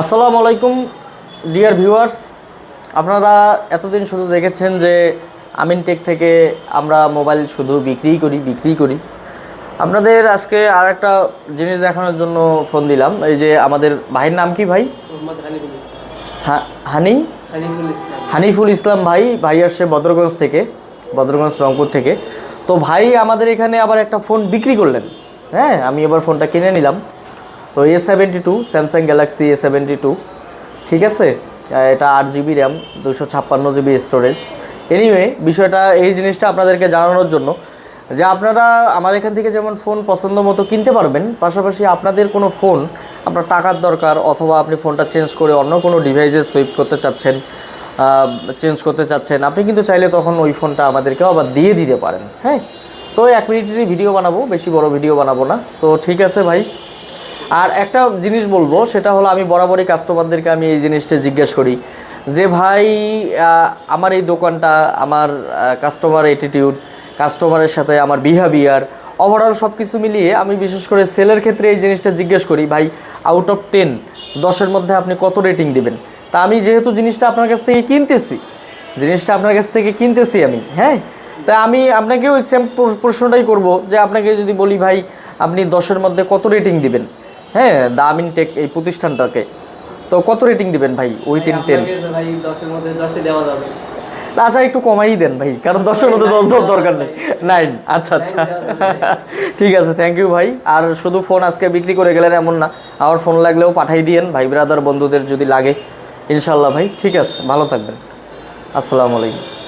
আসসালামু আলাইকুম dear viewers. আপনারা এতদিন শুধু দেখেছেন যে আমিন টেক থেকে আমরা মোবাইল শুধু বিক্রি করি বিক্রি করি। আপনাদের আজকে আর একটা জিনিস দেখানোর জন্য ফোন দিলাম। এই যে আমাদের ভাইয়ের নাম কি ভাই? হানি? হানিফুল ইসলাম। ভাই ভাই আসছে ভদ্রগঞ্জ থেকে ভদ্রগঞ্জ রংপুর থেকে। তো ভাই আমাদের এখানে আবার একটা ফোন বিক্রি করলেন। হ্যাঁ আমি এবার ফোনটা কিনে নিলাম। তো A seventy two Samsung Galaxy A seventy two ঠিক আছে? এটা আট জিবি র্যাম দুশো ছাপ্পান্ন জিবি স্টোরেজ এনিওয়ে বিষয়টা, এই জিনিসটা আপনাদেরকে জানানোর জন্য যে আপনারা আমাদের এখান থেকে যেমন ফোন পছন্দ মতো কিনতে পারবেন, পাশাপাশি আপনাদের কোনো ফোন আপনার টাকার দরকার অথবা আপনি ফোনটা চেঞ্জ করে অন্য কোনো ডিভাইসে সুইপ করতে চাচ্ছেন চেঞ্জ করতে চাচ্ছেন, আপনি কিন্তু চাইলে তখন ওই ফোনটা আমাদেরকেও আবার দিয়ে দিতে পারেন হ্যাঁ? তো এক মিনিটেরই ভিডিও বানাবো, বেশি বড় ভিডিও বানাবো না। তো ঠিক আছে ভাই আর একটা জিনিস বলব, সেটা হলো আমি বরাবরই কাস্টমারদেরকে আমি এই জিনিসটা জিজ্ঞেস করি যে, ভাই আমার এই দোকানটা, আমার কাস্টমার অ্যাটিটিউড কাস্টমারের সাথে আমার বিহেভিয়ার ওভারঅল সব কিছু মিলিয়ে আমি বিশেষ করে সেলের ক্ষেত্রে এই জিনিসটা জিজ্ঞেস করি, ভাই আউট অফ টেন দশের মধ্যে আপনি কত রেটিং দিবেন? তা আমি যেহেতু জিনিসটা আপনার কাছ থেকে কিনতেছি, জিনিসটা আপনার কাছ থেকে কিনতেছি আমি হ্যাঁ? তা আমি আপনাকে ওই সেম প্রশ্নটাই করব যে, আপনাকে যদি বলি, ভাই, আপনি দশের মধ্যে কত রেটিং দিবেন? হ্যাঁ দা আমিন টেক এই প্রতিষ্ঠানটাকে। তো কত রেটিং দিবেন ভাই উইথিন টেন ভাই দশের মধ্যে দশে দেওয়া যাবে। আচ্ছা একটু কমাই দেন ভাই কারণ দশের মধ্যে দশ দেওয়ার দরকার নেই। নাইন আচ্ছা আচ্ছা। ঠিক আছে থ্যাংক ইউ ভাই। আর শুধু ফোন আজকে বিক্রি করে গেলেন এমন না আমার ফোন লাগলেও পাঠাই দিয়েন। ভাই ব্রাদার বন্ধুদের যদি লাগে ইনশাল্লাহ ভাই ঠিক আছে ভালো থাকবেন। আসসালামু আলাইকুম।